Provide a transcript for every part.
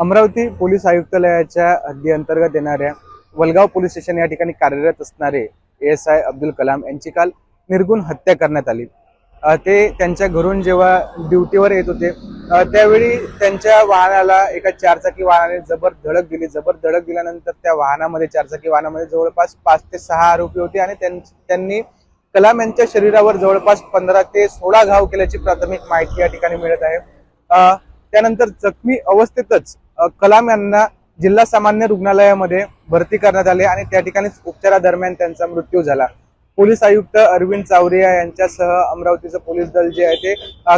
Amravati police आयुक्तालयाच्या हद्दी अंतर्गत येणाऱ्या वलगाव पोलीस स्टेशन या ठिकाणी कार्यरत असणारे एस आय अब्दुल कलाम यांची काल निर्गुण हत्या करण्यात आली. ते त्यांच्या घरून जेव्हा ड्युटीवर येत होते त्यावेळी त्यांच्या वाहनाला एका चारचाकी वाहनाने जबर धडक दिली. जबर धडक दिल्यानंतर त्या वाहनामध्ये चारचाकी वाहनामध्ये जवळपास पाच ते सहा आरोपी होते आणि त्यां- त्यांनी कलाम यांच्या शरीरावर जवळपास पंधरा ते सोळा घाव केल्याची प्राथमिक माहिती या ठिकाणी मिळत आहे. त्यानंतर जखमी अवस्थेतच कलाम यांना जिल्हा सामान्य रुग्णालयामध्ये भरती करण्यात आले आणि त्या ठिकाणीच उपचारादरम्यान त्यांचा मृत्यू झाला. पोलीस आयुक्त अरविंद चावरिया यांच्यासह अमरावतीचं पोलीस दल जे आहे ते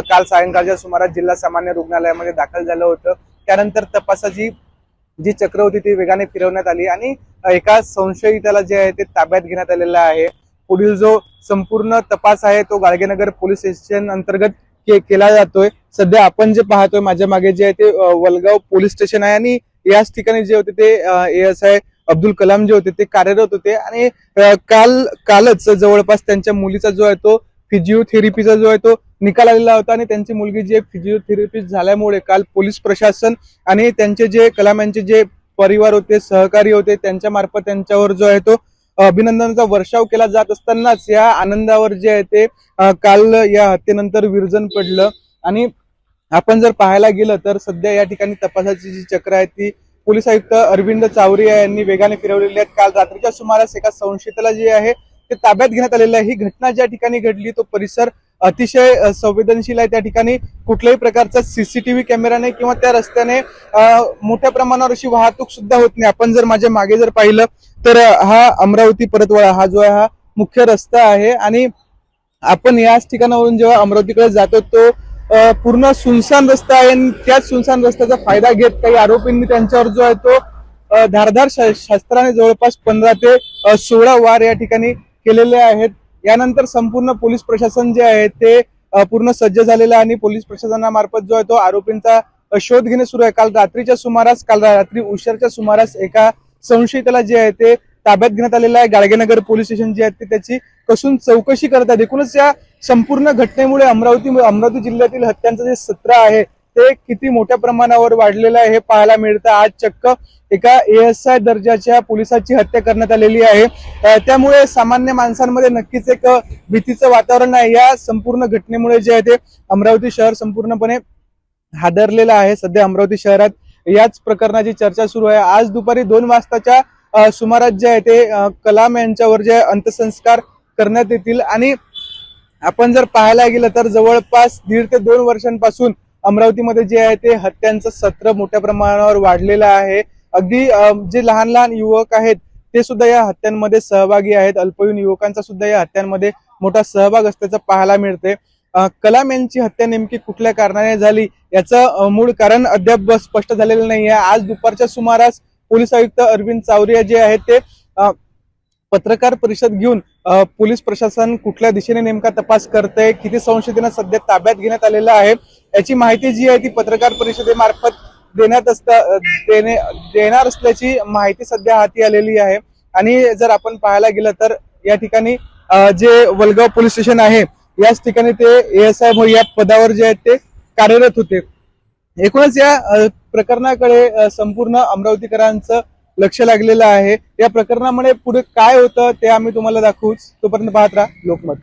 काल सायंकाळच्या सुमारास जिल्हा सामान्य रुग्णालयामध्ये दाखल झालं होतं. त्यानंतर तपासाची जी चक्र होती ती वेगाने फिरवण्यात आली आणि एका संशयिताला जे आहे ते ताब्यात घेण्यात आलेलं आहे. पुढील जो संपूर्ण तपास आहे तो गाडगेनगर पोलीस स्टेशन अंतर्गत के- केला जातोय. सध्या आपण जे पाहतोय माझ्या मागे जे आहे ते वलगाव पोलीस स्टेशन आहे आणि याच ठिकाणी जे होते ते एस आय अब्दुल कलाम जे होते ते कार्यरत होते आणि काल कालच जवळपास त्यांच्या मुलीचा जो आहे तो फिजिओथेरपीचा जो आहे तो निकाल आलेला होता आणि त्यांची मुलगी जी फिजिओथेरपिस्ट झाल्यामुळे काल पोलीस प्रशासन आणि त्यांचे जे कलाम यांचे जे परिवार होते सहकारी होते त्यांच्या मार्फत त्यांच्यावर जो आहे तो अभिनंदनाचा वर्षाव केला जात असतानाच या आनंदावर जे आहे ते काल या हत्येनंतर विरजन पडलं. आणि आपण जर पाहायला गेलं तर सध्या या ठिकाणी तपासाची जी चक्र आहे ती पोलीस आयुक्त अरविंद चावरिया यांनी वेगाने फिरवलेली आहेत. काल रात्रीच्या सुमारास एका संशयिताला जे आहे ते ताब्यात घेण्यात आलेलं आहे. ही घटना ज्या ठिकाणी घडली तो परिसर अतिशय संवेदनशील आहे त्या ठिकाणी. कुठल्याही प्रकारचा सीसीटीव्ही कॅमेरा नाही किंवा त्या रस्त्याने मोठ्या प्रमाणावर अशी वाहतूक सुद्धा होत नाही. आपण जर माझ्या मागे जर पाहिलं तर हा अमरावती परतवाडा हा जो आहे हा मुख्य रस्ता आहे. आणि आपण याच ठिकाणावरून जेव्हा अमरावतीकडे जातो तो पूर्ण सुनसान रस्ता आहे. आणि त्याच सुनसान रस्त्याचा फायदा घेत काही आरोपींनी त्यांच्यावर जो आहे तो धारधार शस्त्राने जवळपास पंधरा ते सोळा वार या ठिकाणी केलेले आहेत. यानंतर संपूर्ण पोलीस प्रशासन जे आहे ते पूर्ण सज्ज झालेलं आहे आणि पोलीस प्रशासनामार्फत जो आहे तो आरोपींचा शोध घेणे सुरू आहे. काल रात्रीच्या सुमारास काल रात्री उशिराच्या सुमारास एका संशयिताला जे आहे ते ताब्यात घेण्यात आलेलं आहे. गाडगेनगर पोलीस स्टेशन जे आहे ते त्याची कसून चौकशी करत आहेत एकूणच या संपूर्ण घटनेमुळे अमरावती अमरावती जिल्ह्यातील हत्यांचं जे सत्र आहे ते किती मोठ्या प्रमाणावर वाढलेलं आहे हे पाहायला मिळतं. आज चक्क एका एएसआय दर्जाच्या पोलिसाची हत्या करण्यात आलेली आहे. त्यामुळे सामान्य माणसांमध्ये नक्कीच एक भीतीचं वातावरण आहे. या संपूर्ण घटनेमुळे जे आहे ते अमरावती शहर संपूर्णपणे हादरलेलं आहे. सध्या अमरावती शहरात याच प्रकरणाची चर्चा सुरू आहे. आज दुपारी दोन वाजताच्या सुमारात सुमारास जे आहे ते कलाम यांच्यावर जे अंत्यसंस्कार करण्यात येतील. आणि आपण जर पाहायला गेलं तर जवळपास दीड ते दोन वर्षांपासून अमरावतीमध्ये जे आहे ते हत्यांचं सत्र मोठ्या प्रमाणावर वाढलेलं आहे. अगदी जे लहान लहान युवक आहेत ते सुद्धा या हत्यांमध्ये सहभागी आहेत. अल्पवयीन युवकांचा सुद्धा या हत्यांमध्ये मोठा सहभाग असल्याचं पाहायला मिळते. कलाम यांची हत्या नेमकी कुठल्या कारणाने झाली याचं मूळ कारण अद्याप स्पष्ट झालेलं नाही आहे आज दुपारच्या सुमारास पोलीस आयुक्त अरविंद चावरिया जे आहेत ते पत्रकार परिषद घेऊन पोलीस प्रशासन कुठल्या दिशेने नेमका तपास करतंय? किती संशयितांना सध्या ताब्यात घेण्यात आलेलं आहे? याची माहिती जी आहे ती पत्रकार परिषदेमार्फत देण्यात असता देणे देणार असल्याची माहिती सध्या हाती आलेली आहे. आणि जर आपण पाहायला गेलं तर या ठिकाणी जे वलगाव पोलीस स्टेशन आहे याच ठिकाणी ते एस एएसआय या पदावर जे आहेत ते कार्यरत होते. एकूणच या प्रकरणाकडे संपूर्ण अमरावतीकरांचं लक्ष लागलेलं आहे. या प्रकरणामुळे पुढे काय होतं ते आम्ही तुम्हाला दाखवूच. तोपर्यंत पाहत राहा लोकमत.